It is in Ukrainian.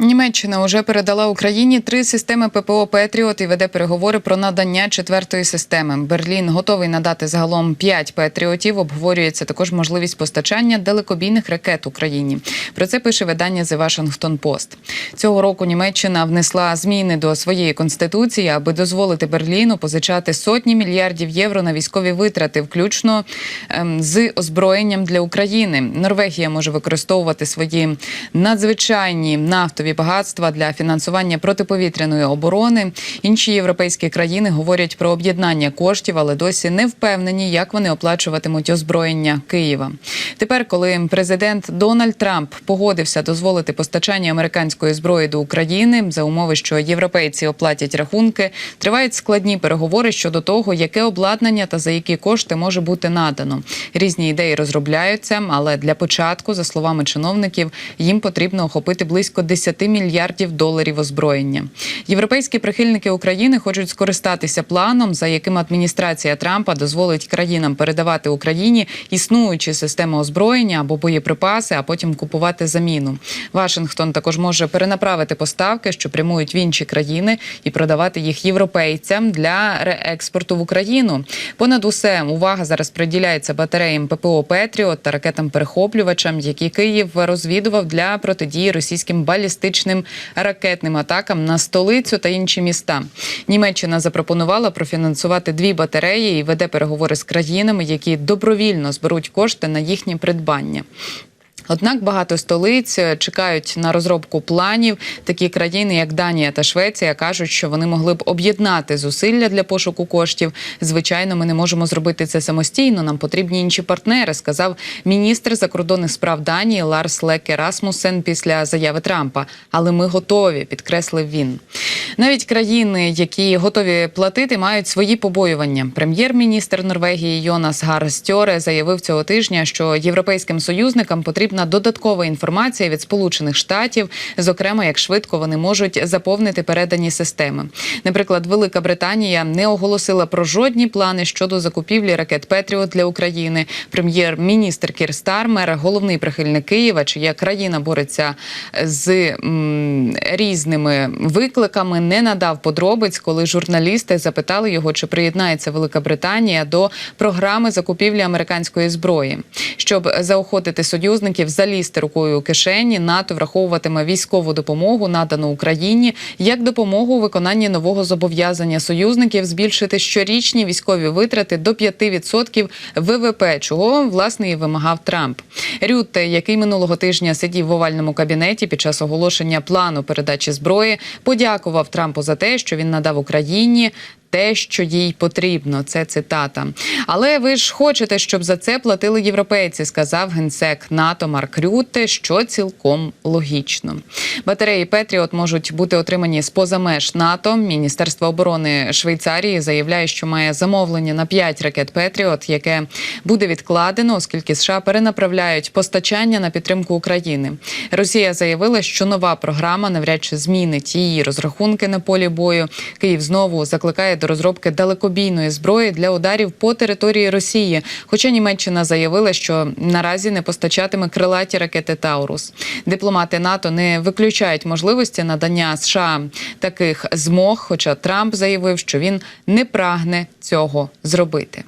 Німеччина вже передала Україні три системи ППО Петріот і веде переговори про надання четвертої системи. Берлін готовий надати загалом п'ять Петріотів. Обговорюється також можливість постачання далекобійних ракет Україні. Про це пише видання The Washington Post. Цього року Німеччина внесла зміни до своєї конституції, аби дозволити Берліну позичати сотні мільярдів євро на військові витрати, включно ем, з озброєнням для України. Норвегія може використовувати свої надзвичайні нафтові багатства для фінансування протиповітряної оборони. Інші європейські країни говорять про об'єднання коштів, але досі не впевнені, як вони оплачуватимуть озброєння Києва. Тепер, коли президент Дональд Трамп погодився дозволити постачання американської зброї до України за умови, що європейці оплатять рахунки, тривають складні переговори щодо того, яке обладнання та за які кошти може бути надано. Різні ідеї розробляються, але для початку, за словами чиновників, їм потрібно охопити близько 10 мільярдів доларів озброєння. Європейські прихильники України хочуть скористатися планом, за яким адміністрація Трампа дозволить країнам передавати Україні існуючі системи озброєння або боєприпаси, а потім купувати заміну. Вашингтон також може перенаправити поставки, що прямують в інші країни, і продавати їх європейцям для реекспорту в Україну. Понад усе увага зараз приділяється батареям ППО Петріот та ракетам-перехоплювачам, які Київ розвідував для протидії російським балістичним ракетним атакам на столицю та інші міста. Німеччина запропонувала профінансувати дві батареї і веде переговори з країнами, які добровільно зберуть кошти на їхнє придбання. Однак багато столиць е, чекають на розробку планів. Такі країни, як Данія та Швеція, кажуть, що вони могли б об'єднати зусилля для пошуку коштів. Звичайно, ми не можемо зробити це самостійно. Нам потрібні інші партнери, сказав міністр закордонних справ Данії Ларс Леке Расмусен після заяви Трампа. Але ми готові, підкреслив він. Навіть країни, які готові платити, мають свої побоювання. Прем'єр-міністр Норвегії Йонас Гар Стьоре заявив цього тижня, що європейським союзникам потрібна додаткова інформація від Сполучених Штатів, зокрема, як швидко вони можуть заповнити передані системи. Наприклад, Велика Британія не оголосила про жодні плани щодо закупівлі ракет Петріот для України. Прем'єр-міністр Кір Стармер, головний прихильник Києва, чия країна бореться з м, різними викликами, не надав подробиць, коли журналісти запитали його, чи приєднається Велика Британія до програми закупівлі американської зброї, щоб заохотити союзників залізти рукою у кишені. НАТО враховуватиме військову допомогу, надану Україні, як допомогу у виконанні нового зобов'язання союзників збільшити щорічні військові витрати до 5% ВВП, чого власне і вимагав Трамп. Рютте, який минулого тижня сидів в овальному кабінеті під час оголошення плану передачі зброї, подякував Трампу за те, що він надав Україні. Те, що їй потрібно, це цитата. Але ви ж хочете, щоб за це платили європейці, сказав генсек НАТО Марк Рютте, що цілком логічно. Батареї Петріот можуть бути отримані з поза меж НАТО. Міністерство оборони Швейцарії заявляє, що має замовлення на 5 ракет Петріот, яке буде відкладено, оскільки США перенаправляють постачання на підтримку України. Росія заявила, що нова програма навряд чи змінить її розрахунки на полі бою. Київ знову закликає до розробки далекобійної зброї для ударів по території Росії. Хоча Німеччина заявила, що наразі не постачатиме крилаті ракети Таурус. Дипломати НАТО не виключають можливості надання США таких змог. Хоча Трамп заявив, що він не прагне цього зробити.